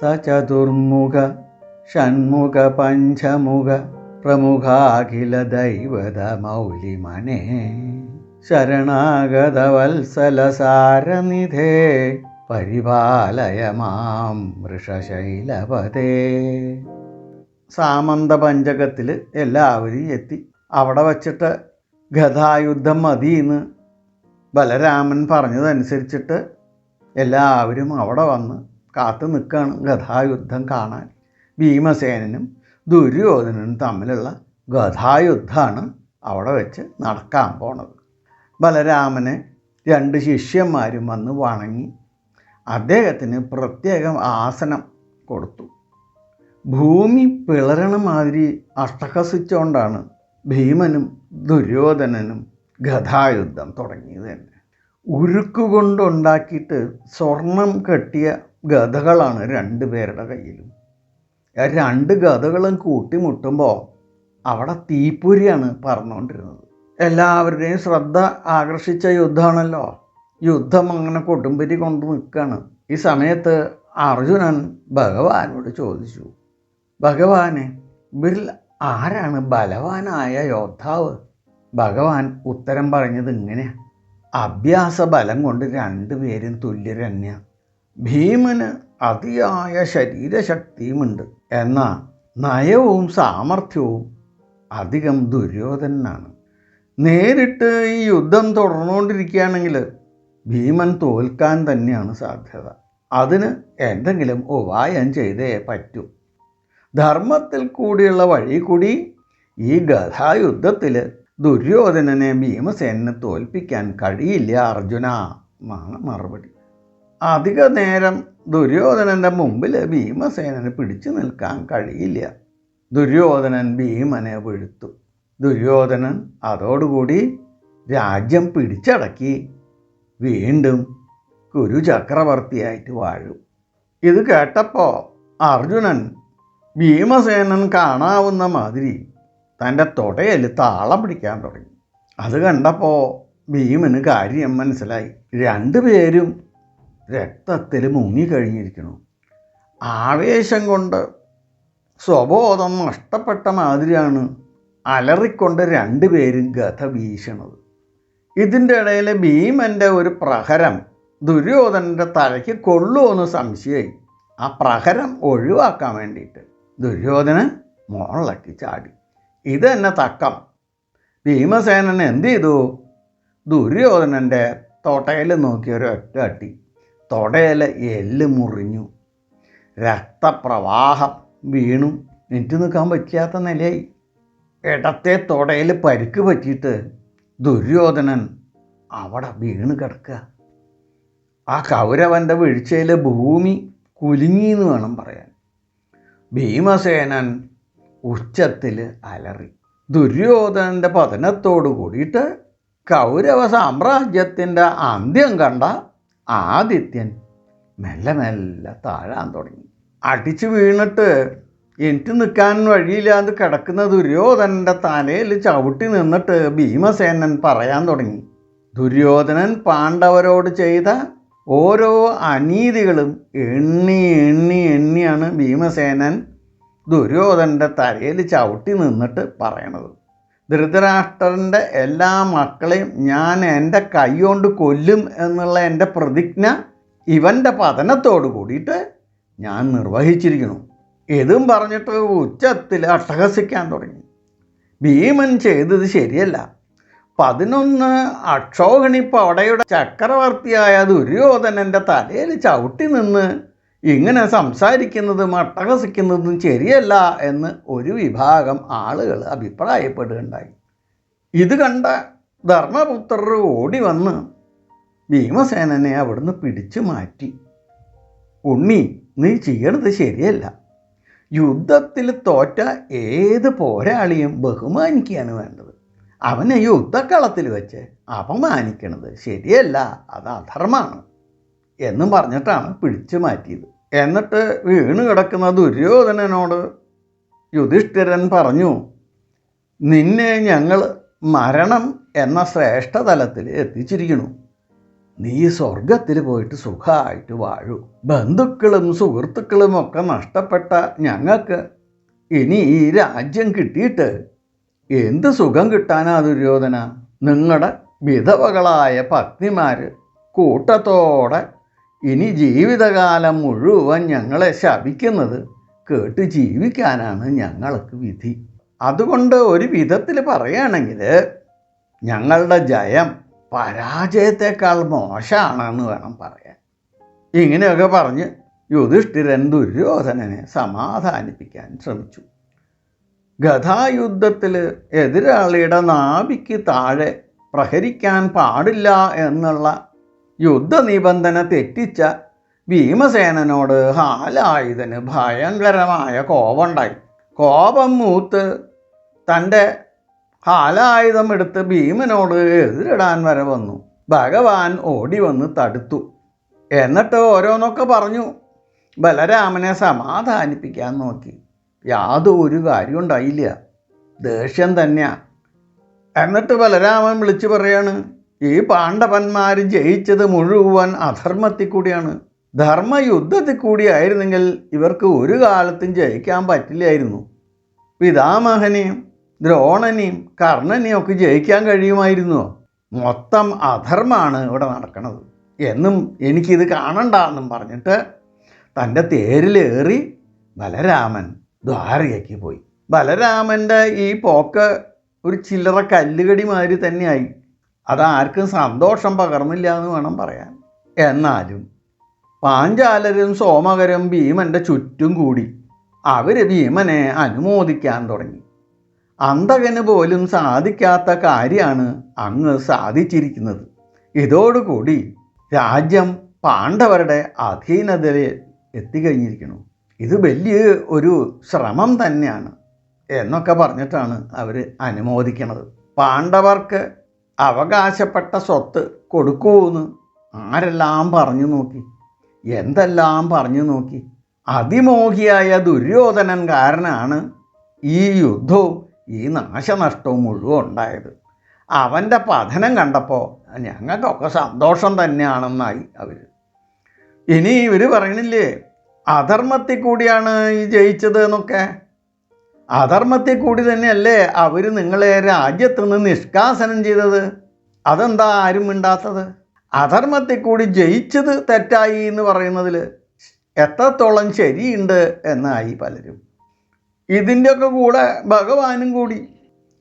സ ചതുർമുഖ ഷൺമുഖ പഞ്ചമുഖ പ്രമുഖാഖില ദൈവത മൗലിമനേ. ശരണാഗത വത്സലസാരനിധേ പരിപാലയ മാം വൃഷശൈലപതേ. സാമന്ത പഞ്ചകത്തിൽ എല്ലാവരും എത്തി. അവിടെ വച്ചിട്ട് ഗതായുദ്ധം മതിയെന്ന് ബലരാമൻ പറഞ്ഞതനുസരിച്ചിട്ട് എല്ലാവരും അവിടെ വന്ന് കാത്തു നിൽക്കുകയാണ് ഗഥായുദ്ധം കാണാൻ. ഭീമസേനനും ദുര്യോധനനും തമ്മിലുള്ള ഗഥായുദ്ധമാണ് അവിടെ വെച്ച് നടക്കാൻ പോണത്. ബലരാമനെ രണ്ട് ശിഷ്യന്മാരും വന്ന് വണങ്ങി അദ്ദേഹത്തിന് പ്രത്യേകം ആസനം കൊടുത്തു. ഭൂമി പിളരണ മാതിരി അഷ്ടഹസിച്ചുകൊണ്ടാണ് ഭീമനും ദുര്യോധനനും ഗതായുദ്ധം തുടങ്ങിയത് തന്നെ. ഉരുക്കുകൊണ്ടുണ്ടാക്കിയിട്ട് സ്വർണം കെട്ടിയ ഗതകളാണ് രണ്ട് പേരുടെ ആ രണ്ട് ഗതകളും കൂട്ടിമുട്ടുമ്പോൾ അവിടെ തീപ്പൊരിയാണ് പറഞ്ഞുകൊണ്ടിരുന്നത് എല്ലാവരുടെയും ശ്രദ്ധ ആകർഷിച്ച യുദ്ധമാണല്ലോ. യുദ്ധം അങ്ങനെ കൊടുമ്പരി കൊണ്ട് നിൽക്കുകയാണ് ഈ സമയത്ത് അർജുനൻ ഭഗവാനോട് ചോദിച്ചു ഭഗവാനെ ഇവരിൽ ആരാണ് ബലവാനായ യോദ്ധാവ്? ഭഗവാൻ ഉത്തരം പറഞ്ഞത് ഇങ്ങനെയാണ് അഭ്യാസ ബലം കൊണ്ട് രണ്ടുപേരും തുല്യർ തന്നെയാണ് ഭീമന് അതിയായ ശരീരശക്തിയുമുണ്ട്. എന്നാൽ നയവും സാമർഥ്യവും അധികം ദുര്യോധനാണ് നേരിട്ട് ഈ യുദ്ധം തുടർന്നുകൊണ്ടിരിക്കുകയാണെങ്കിൽ ഭീമൻ തോൽക്കാൻ തന്നെയാണ് സാധ്യത. അതിന് എന്തെങ്കിലും ഉപായം ചെയ്തേ പറ്റൂ. ധർമ്മത്തിൽ കൂടിയുള്ള വഴി കൂടി ഈ ഗഥായുദ്ധത്തിൽ ദുര്യോധനനെ ഭീമസേനനെ തോൽപ്പിക്കാൻ കഴിയില്ല അർജുന എന്നാണ് മറുപടി. അധിക നേരം ദുര്യോധനന്റെ മുമ്പിൽ ഭീമസേനന് പിടിച്ചു നിൽക്കാൻ കഴിയില്ല. ദുര്യോധനൻ ഭീമനെ വീഴ്ത്തു. ദുര്യോധനൻ അതോടുകൂടി രാജ്യം പിടിച്ചടക്കി. വീണ്ടും കുരു ചക്രവർത്തിയായിട്ട് വാഴും. ഇത് കേട്ടപ്പോൾ അർജുനൻ ഭീമസേനൻ കാണാവുന്ന മാതിരി തന്റെ തുടയിൽ താളം പിടിക്കാൻ തുടങ്ങി. അത് കണ്ടപ്പോൾ ഭീമന് കാര്യം മനസ്സിലായി. രണ്ടുപേരും രക്തത്തിൽ മുങ്ങിക്കഴിഞ്ഞിരിക്കുന്നു ആവേശം കൊണ്ട് സ്വബോധം നഷ്ടപ്പെട്ട മാതിരിയാണ് അലറിക്കൊണ്ട് രണ്ടുപേരും ഗത വീശണത്. ഇതിന്റെ ഇടയിൽ ഭീമന്റെ ഒരു പ്രഹരം ദുര്യോധനന്റെ തലയ്ക്ക് കൊള്ളുമെന്ന് സംശയമായി ആ പ്രഹരം ഒഴിവാക്കാൻ വേണ്ടിയിട്ട് ദുര്യോധനൻ മോളിളക്കി ചാടി. ഇത് തന്നെ തക്കം. ഭീമസേനൻ എന്ത് ചെയ്തു? ദുര്യോധനന്റെ തോട്ടയിൽ നോക്കി ഒരു ഒറ്റ അട്ടി. തൊടയിൽ എല്ല് മുറിഞ്ഞു. രക്തപ്രവാഹം വീണു. നെറ്റ് നിൽക്കാൻ പറ്റാത്ത നിലയായി. ഇടത്തെ തൊടയിൽ പരിക്ക് പറ്റിയിട്ട് ദുര്യോധനൻ അവിടെ വീണ് കിടക്കുക. ആ കൗരവന്റെ വീഴ്ചയിൽ ഭൂമി കുലുങ്ങി എന്ന് വേണം പറയാൻ. ഭീമസേനൻ ഉച്ചത്തിൽ അലറി. ദുര്യോധനന്റെ പതനത്തോടു കൂടിയിട്ട് കൗരവ സാമ്രാജ്യത്തിന്റെ അന്ത്യം കണ്ട ആദിത്യൻ മെല്ലെ മെല്ലെ താഴാൻ തുടങ്ങി. അടിച്ചു വീണിട്ട് എനിക്ക് നിൽക്കാൻ വഴിയില്ലാതെ കിടക്കുന്ന ദുര്യോധനന്റെ തലയിൽ ചവിട്ടി നിന്നിട്ട് ഭീമസേനൻ പറയാൻ തുടങ്ങി. ദുര്യോധനൻ പാണ്ഡവരോട് ചെയ്ത ഓരോ അനീതികളും എണ്ണി എണ്ണി എണ്ണിയാണ് ഭീമസേനൻ ദുര്യോധനന്റെ തലയിൽ ചവിട്ടി നിന്നിട്ട് പറയണത്. ധൃതരാഷ്ട്രന്റെ എല്ലാ മക്കളെയും ഞാൻ എന്റെ കൈകൊണ്ട് കൊല്ലും എന്നുള്ള എന്റെ പ്രതിജ്ഞ ഇവന്റെ പതനത്തോട് കൂടിയിട്ട് ഞാൻ നിർവഹിച്ചിരിക്കുന്നു. ഇതും പറഞ്ഞിട്ട് ഉച്ചത്തിൽ അട്ടഹസിക്കാൻ തുടങ്ങി. ഭീമൻ ചെയ്തത് ശരിയല്ല. പതിനൊന്ന് അക്ഷോഹിണി പടയുടെ ചക്രവർത്തിയായ ദുര്യോധനന്റെ തലയിൽ ചവിട്ടി നിന്ന് ഇങ്ങനെ സംസാരിക്കുന്നതും അട്ടഹസിക്കുന്നതും ശരിയല്ല എന്ന് ഒരു വിഭാഗം ആളുകൾ അഭിപ്രായപ്പെടുകയുണ്ടായി. ഇത് കണ്ട ധർമ്മപുത്രർ ഓടി വന്ന് ഭീമസേനനെ അവിടുന്ന് പിടിച്ചു മാറ്റി. ഉണ്ണി നീ ചെയ്യണത് ശരിയല്ല. യുദ്ധത്തിൽ തോറ്റ ഏത് പോരാളിയും ബഹുമാനിക്കുകയാണ് വേണ്ടത്. അവനെ യുദ്ധക്കളത്തിൽ വെച്ച് അപമാനിക്കണത് ശരിയല്ല അത് അധർമ്മമാണ്. എന്നും പറഞ്ഞിട്ടാണ് പിടിച്ചു മാറ്റിയത്. എന്നിട്ട് വീണ് കിടക്കുന്ന ദുര്യോധനനോട് യുധിഷ്ഠിരൻ പറഞ്ഞു നിന്നെ ഞങ്ങൾ മരണം എന്ന ശ്രേഷ്ഠതലത്തിൽ എത്തിച്ചിരിക്കുന്നു. നീ സ്വർഗത്തിൽ പോയിട്ട് സുഖമായിട്ട് വാഴൂ. ബന്ധുക്കളും സുഹൃത്തുക്കളും ഒക്കെ നഷ്ടപ്പെട്ട ഞങ്ങൾക്ക് ഇനി ഈ രാജ്യം കിട്ടിയിട്ട് എന്ത് സുഖം കിട്ടാനാ ദുര്യോധന? നിങ്ങളുടെ വിധവകളായ പത്നിമാർ കൂട്ടത്തോടെ ഇനി ജീവിതകാലം മുഴുവൻ ഞങ്ങളെ ശപിക്കുന്നത് കേട്ട് ജീവിക്കാനാണ് ഞങ്ങൾക്ക് വിധി. അതുകൊണ്ട് ഒരു വിധത്തിൽ പറയുകയാണെങ്കിൽ ഞങ്ങളുടെ ജയം പരാജയത്തെക്കാൾ മോശമാണെന്ന് വേണം പറയാൻ. ഇങ്ങനെയൊക്കെ പറഞ്ഞ് യുധിഷ്ഠിരൻ ദുര്യോധനനെ സമാധാനിപ്പിക്കാൻ ശ്രമിച്ചു. ഗഥായുദ്ധത്തിൽ എതിരാളിയുടെ നാഭിക്ക് താഴെ പ്രഹരിക്കാൻ പാടില്ല എന്നുള്ള യുദ്ധനിബന്ധന തെറ്റിച്ച ഭീമസേനനോട് ഹാലായുധന് ഭയങ്കരമായ കോപമുണ്ടായി. കോപം മൂത്ത് തന്റെ ഹാലായുധം എടുത്ത് ഭീമനോട് എതിരിടാൻ വരെ വന്നു. ഭഗവാൻ ഓടി വന്ന് തടുത്തു. എന്നിട്ട് ഓരോന്നൊക്കെ പറഞ്ഞു. ബലരാമനെ സമാധാനിപ്പിക്കാൻ നോക്കി. യാതൊരു കാര്യം ഉണ്ടായില്ല. ദേഷ്യം തന്നെയാ. എന്നിട്ട് ബലരാമൻ വിളിച്ചു പറയാണ് ഈ പാണ്ഡവന്മാർ ജയിച്ചത് മുഴുവൻ അധർമ്മത്തിൽ കൂടിയാണ്. ധർമ്മയുദ്ധത്തിൽ കൂടിയായിരുന്നെങ്കിൽ ഇവർക്ക് ഒരു കാലത്തും ജയിക്കാൻ പറ്റില്ലായിരുന്നു. പിതാമഹനെയും ദ്രോണനെയും കർണനെയും ഒക്കെ ജയിക്കാൻ കഴിയുമായിരുന്നോ? മൊത്തം അധർമ്മമാണ് ഇവിടെ നടക്കുന്നത് എന്നും എനിക്കിത് കാണണ്ട എന്നും പറഞ്ഞിട്ട് തന്റെ തേരിലേറി ബലരാമൻ ദ്വാരകയ്ക്ക് പോയി. ബലരാമന്റെ ഈ പോക്ക് ഒരു ചില്ലറ കല്ലുകടി മാതിരി തന്നെയായി. അതാർക്കും സന്തോഷം പകർന്നില്ല എന്ന് വേണം പറയാൻ. എന്നാലും പാഞ്ചാലരും സോമകരും ഭീമന്റെ ചുറ്റും കൂടി അവർ ഭീമനെ അനുമോദിക്കാൻ തുടങ്ങി. അന്തകന് പോലും സാധിക്കാത്ത കാര്യമാണ് അങ്ങ് സാധിച്ചിരിക്കുന്നത്. ഇതോടുകൂടി രാജ്യം പാണ്ഡവരുടെ അധീനതയിൽ എത്തിക്കഴിഞ്ഞിരിക്കുന്നു. ഇത് വലിയ ഒരു ശ്രമം തന്നെയാണ് എന്നൊക്കെ പറഞ്ഞിട്ടാണ് അവർ അനുമോദിക്കുന്നത്. പാണ്ഡവർക്ക് അവകാശപ്പെട്ട സ്വത്ത് കൊടുക്കൂന്ന് ആരെല്ലാം പറഞ്ഞു നോക്കി? എന്തെല്ലാം പറഞ്ഞു നോക്കി? അതിമോഹിയായ ദുര്യോധനൻ കാരനാണ് ഈ യുദ്ധവും ഈ നാശനഷ്ടവും മുഴുവൻ ഉണ്ടായത്. അവന്റെ പതനം കണ്ടപ്പോൾ ഞങ്ങൾക്കൊക്കെ സന്തോഷം തന്നെയാണെന്നായി അവർ ഇനി ഇവർ പറയണില്ലേ അധർമ്മത്തിൽ കൂടിയാണ് ഈ ജയിച്ചത് എന്നൊക്കെ? അധർമ്മത്തിൽ കൂടി തന്നെയല്ലേ അവർ നിങ്ങളെ രാജ്യത്ത് നിന്ന് നിഷ്കാസനം ചെയ്തത്? അതെന്താ ആരും മിണ്ടാത്തത്? അധർമ്മത്തെ കൂടി ജയിച്ചത് തെറ്റായി എന്ന് പറയുന്നതിൽ എത്രത്തോളം ശരിയുണ്ട് എന്നായി പലരും. ഇതിന്റെയൊക്കെ കൂടെ ഭഗവാനും കൂടി.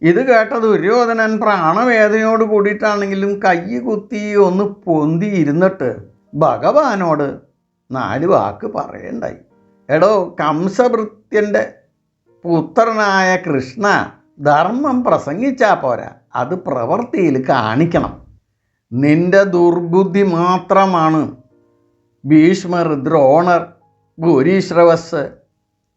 ഇത് കേട്ട ദുര്യോധനൻ പ്രാണവേദനയോട് കൂടിയിട്ടാണെങ്കിലും കൈ കുത്തി ഒന്ന് പൊന്തി ഇരുന്നിട്ട് ഭഗവാനോട് നാല് വാക്ക് പറയണ്ടായി. എടോ കംസഭൃത്യന്റെ പുത്രനായ കൃഷ്ണ ധർമ്മം പ്രസംഗിച്ചാൽ പോരാ. അത് പ്രവൃത്തിയിൽ കാണിക്കണം. നിന്റെ ദുർബുദ്ധി മാത്രമാണ്. ഭീഷ്മർ ദ്രോണർ ഗുരീശ്രവസ്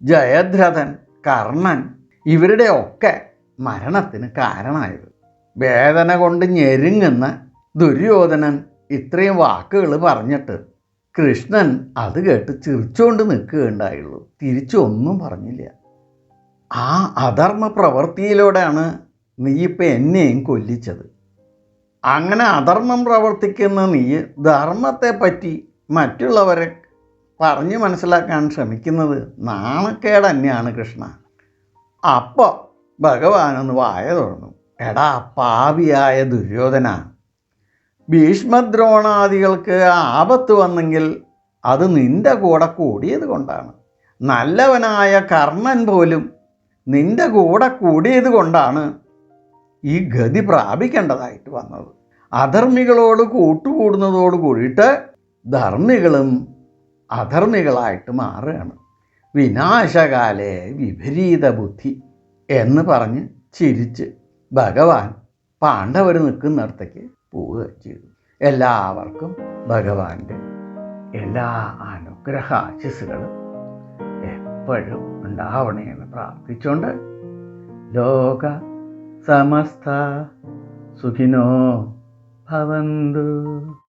ജയദ്രഥൻ കർണൻ ഇവരുടെയൊക്കെ മരണത്തിന് കാരണമായത്. വേദന കൊണ്ട് ഞെരുങ്ങുന്ന ദുര്യോധനൻ ഇത്രയും വാക്കുകൾ പറഞ്ഞിട്ട് കൃഷ്ണൻ അത് കേട്ട് ചിരിച്ചുകൊണ്ട് നിൽക്കുകയുണ്ടായുള്ളൂ. തിരിച്ചൊന്നും പറഞ്ഞില്ല. ആ അധർമ്മ പ്രവൃത്തിയിലൂടെയാണ് നീ ഇപ്പം എന്നെയും കൊല്ലിച്ചത്. അങ്ങനെ അധർമ്മം പ്രവർത്തിക്കുന്ന നീ ധർമ്മത്തെപ്പറ്റി മറ്റുള്ളവരെ പറഞ്ഞു മനസ്സിലാക്കാൻ ശ്രമിക്കുന്നത് നാണക്കേട് തന്നെയാണ് കൃഷ്ണ. അപ്പോൾ ഭഗവാനൊന്ന് വായ തുറന്നു. എടാ പാവിയായ ദുര്യോധന ഭീഷ്മദ്രോണാദികൾക്ക് ആപത്ത് വന്നെങ്കിൽ അത് നിന്റെ കൂടെ കൂടിയത് കൊണ്ടാണ്. നല്ലവനായ കർണൻ പോലും നിന്റെ കൂടെ കൂടിയത് കൊണ്ടാണ് ഈ ഗതി പ്രാപിക്കേണ്ടതായിട്ട് വന്നത്. അധർമ്മികളോട് കൂട്ടുകൂടുന്നതോട് കൂടിയിട്ട് ധർമ്മികളും അധർമ്മികളായിട്ട് മാറുകയാണ്. വിനാശകാലേ വിപരീത ബുദ്ധി എന്ന് പറഞ്ഞ് ചിരിച്ച് ഭഗവാൻ പാണ്ഡവർ നിൽക്കുന്നിടത്തേക്ക് പോവുക ചെയ്തു. എല്ലാവർക്കും ഭഗവാന്റെ എല്ലാ അനുഗ്രഹാശിസുകളും എപ്പോഴും ഉണ്ടാവണേ എന്ന് പ്രാർത്ഥിച്ചുകൊണ്ട് ലോക സമസ്ത സുഖിനോ ഭവന്തു.